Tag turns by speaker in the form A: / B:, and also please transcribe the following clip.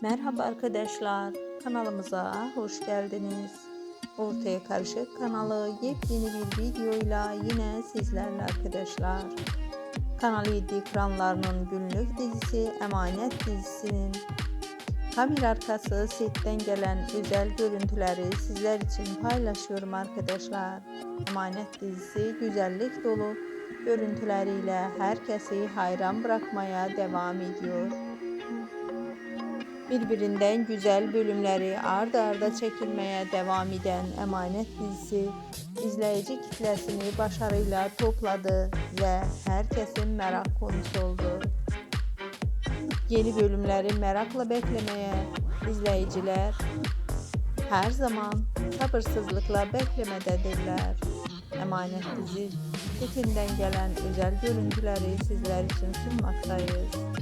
A: Merhaba arkadaşlar, kanalımıza hoş geldiniz. Ortaya Karışık kanalı yepyeni bir videoyla yine sizlerle arkadaşlar. Kanal 7 ekranlarının günlük dizisi Emanet dizisinin kamera arkası setten gelen özel görüntüleri sizler için paylaşıyorum arkadaşlar. Emanet dizisi güzellik dolu görüntüleriyle herkesi hayran bırakmaya devam ediyor. Birbirinden güzel bölümleri ardı arda çekilmeye devam eden Emanet dizisi izleyici kitlesini başarıyla topladı ve herkesin merak konusu oldu. Yeni bölümleri merakla beklemeye izleyiciler her zaman sabırsızlıkla beklemededirler. Emanet dizi setinden gelen özel görüntüleri sizler için sunmaktayız.